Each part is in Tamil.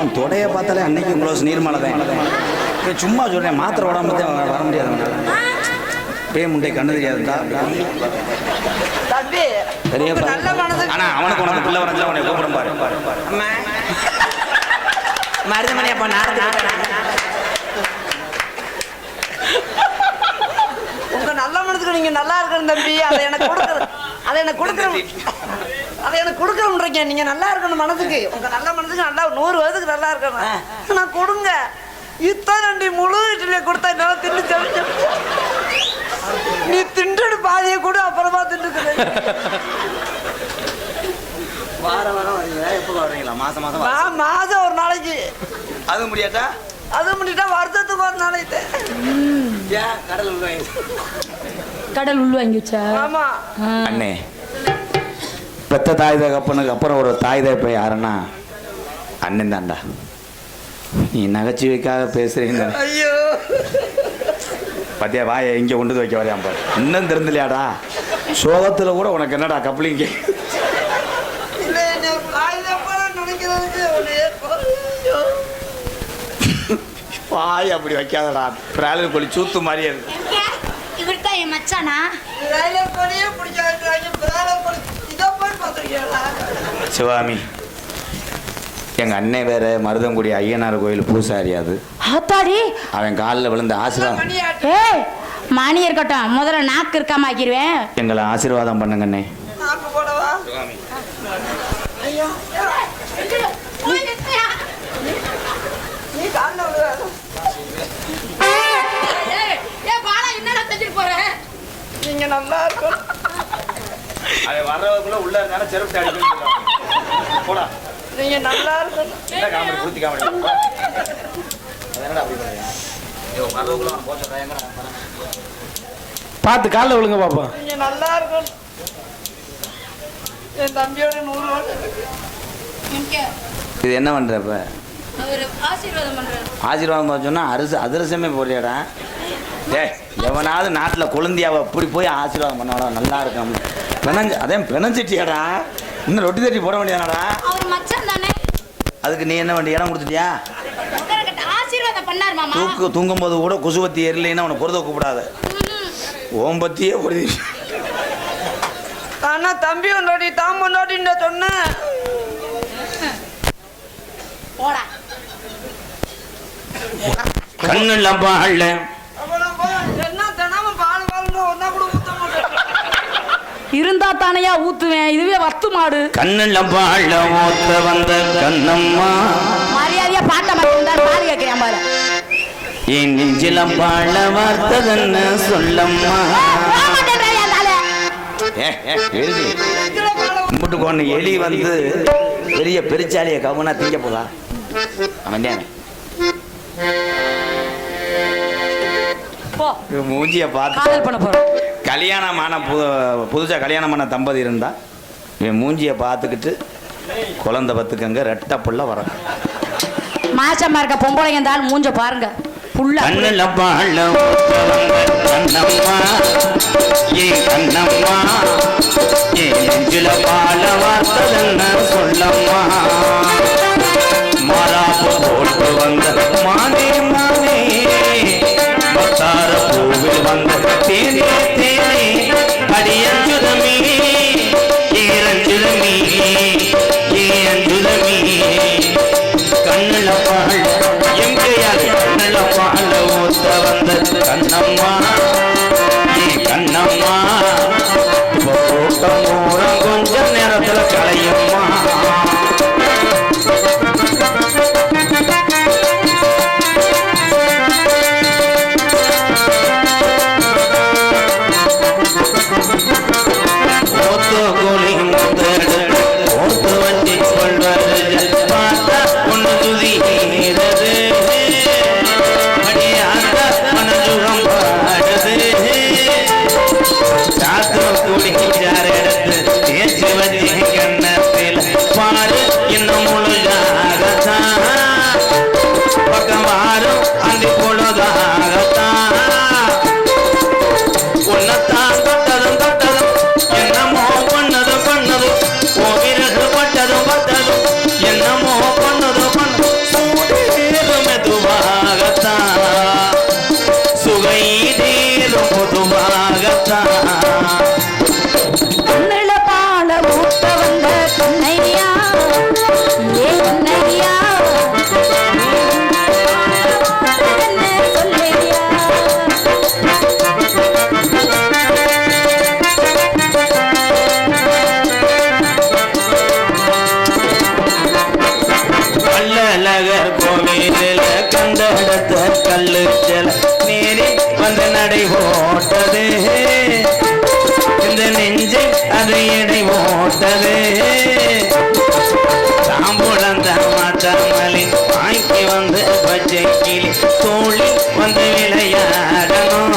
உன் தொடைய பார்த்தாலே அன்னைக்கு க்ளோஸ் நீர்மலை தான். சும்மா சொல்றேன் மாத்திரை உடம்பு தான் வர முடியாது. பே முண்டை கண்ணு தெரியாதுடா. பெரிய ஆனா அவனுக்கு உனக்கு பிள்ளை வரஞ்சா உன்னை கூப்பிடும் பாரு. மருதமணி அப்பா உங்க நல்ல மனதுக்கு நீங்க நல்லா இருக்கணும் தம்பி. அதை எனக்கு கொடுக்குற அதை எனக்கு கொடுக்குற அதை எனக்கு கொடுக்குறோம்ன்றீங்க நீங்க நல்லா இருக்கணும் மனதுக்கு. உங்க நல்ல மனதுக்கு நல்லா நூறு வயதுக்கு நல்லா இருக்கணும். நான் கொடுங்க. இத்தனை ரெண்டு முழு இட்லியை கொடுத்தா என்னால தின்னு தெரிஞ்சு நீ திண்டுடு பாதியை கூட அப்புறமா திண்டுக்குது வாரம் வாரம் வரீங்களா எப்போ வரீங்களா மாசம் மாசம் மாதம் ஒரு நாளைக்கு. அது முடியாதா அது முடிட்டா வருஷத்துக்கு ஒரு நாளைக்கு. ஏன் கடல் உள்வாங்கி கடல் உள் வாங்கி வச்சா? ஆமா. அண்ணே பெத்த தாய் தகப்பனுக்கு அப்புறம் ஒரு தாய் தகப்பன் யாருன்னா? அண்ணன் தான்டா. நீ நகைச்சுவைக்காக பேசுறீங்க. ஐயோ. பாத்தியா வாயை இங்கே கொண்டு வந்து வைக்க வரையாம் பாரு இன்னும் தெரிந்தலையாடா சோகத்தில் கூட உனக்கு என்னடா கப்ளிங்க. வாய் அப்படி வைக்காதடா. பிராலர் கோழி சூத்து மாதிரியே இருக்கு. இவர் தான் என் மச்சானா? போய் பார்த்துருக்கீங்களா சிவாமி எங்கள் அண்ணன் வேற மருதங்குடி ஐயனார் கோயில் பூசாரி அது. ஆத்தாடி அவன் காலில் விழுந்த ஆசீர்வாதம். ஏய் மணி இருக்கட்டும். முதல்ல நாக்கு இருக்காம ஆக்கிடுவேன் எங்களை ஆசீர்வாதம் பண்ணுங்க அண்ணே. நீங்க நல்லா இருக்கணும். அவன் வர்றவக்குள்ள உள்ள இருந்தாலும் செருப்பு அடிக்கணும் போடா. நீங்க நல்லா இருக்கணும் என்ன காமெடி? பூர்த்தி காமெடி. அதனால அப்படி பண்ணுறேன் வர்றவக்குள்ள அவன் போச்சு பார்த்து காலில் விழுங்க பாப்பா. நீங்க நல்லா இருக்கணும் என் தம்பியோட நூறு வருஷம் இது என்ன பண்ற இப்ப? ஆசீர்வாதம் பண்றாரு. ஆசீர்வாதம் பண்ண சொன்னா அரிசி அதிரசமே போறியாடா டேய் எவனாவது நாட்டில் குழந்தையாவை இப்படி போய் ஆசீர்வாதம் பண்ணாடா நல்லா இருக்கும் பிணஞ்சு அதே பிணஞ்சிட்டியாடா. இன்னும் ரொட்டி தட்டி போட வேண்டியதானடா. அவர் மச்சான் தானே. அதுக்கு நீ என்ன வேண்டிய இடம் கொடுத்துட்டியா? தூக்கு தூங்கும்போது கூட கொசுவத்தி எரியலைன்னா அவனை பொறுத்த கூப்பிடாத. ஓம்பத்தியே பொருதி. ஆனா தம்பி ஒன்றோடி தாம் ஒன்றோடின்னு சொன்னேன் போடா. கண்ணுல இருந்தா தானையா ஊத்துவேன். இதுவே வத்து மாடு. கண்ணுல பாழ ஓத்த வந்த கண்ணம்மா. மரியாதையா பாட்ட மாட்டேன் பால் கேட்கிறேன் பாரு என் நெஞ்சில பாழ வார்த்ததன்னு சொல்லம்மா. கும்பிட்டு கொண்டு எலி வந்து பெரிய பெருச்சாலிய கவுனா திங்க போதா? அவன் மூஞ்சிய பார்த்து. பண்ண போறோம். கல்யாணமான புது புதுசாக கல்யாணமான தம்பதி இருந்தா இவன் மூஞ்சிய பார்த்துக்கிட்டு குழந்தை பத்துக்கங்க ரெட்ட புள்ள வர. மாசமா இருக்க பொம்பளைங்க இந்த ஆள் மூஞ்ச பாருங்க. புள்ள கண்ணுல பாழ ஊத்த வந்த கண்ணம்மா ஏ கண்ணம்மா? ஏ நெஞ்சில பாழ வார்த்ததென்ன சொல்லம்மா? மாறாப்பு போட்டு வந்த கள்ளழகர் கோவிலில் கண்டெடுத்த கல்லு செல நேரி வந்து நடை போட்டது இந்த நெஞ்சை அது எடை போட்டது தாம்பூலந்த மாத்தாமலி வாங்கி வந்து பச்சை கிளி தோழி வந்து விளையாடணும்.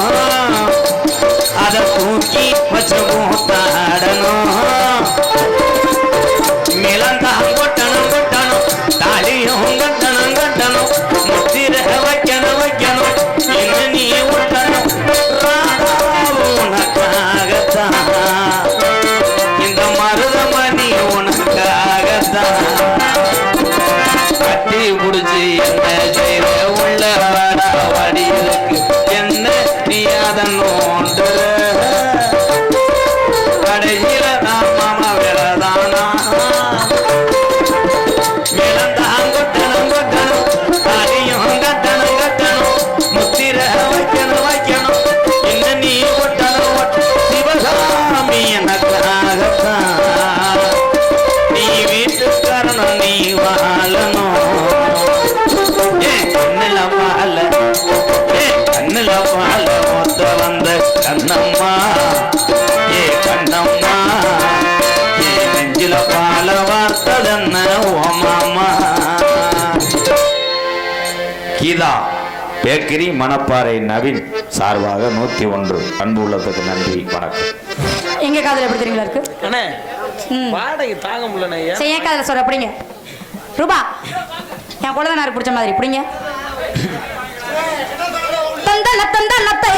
அதை தூக்கி வச்சு மூத்தாடணும். கண்ணம்மா ஏ கண்ணம்மா ஏ நெஞ்சில பால வார்த்ததென்ன கீதா பேக்கரி மணப்பாறை நவீன் சார்பாக நூத்தி ஒன்று அன்பு உள்ளத்துக்கு நன்றி வணக்கம் எங்க காதுல எப்படி தெரியுங்களா இருக்கு அண்ணே ம். வாடகை தாங்க முடியலண்ணே ஏன் சரி என் காதுல சொல்ற பிடிங்க ரூபா என் குழந்தைனாருக்கு பிடிச்ச மாதிரி பிடிங்க தந்தன தந்தன தை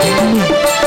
Música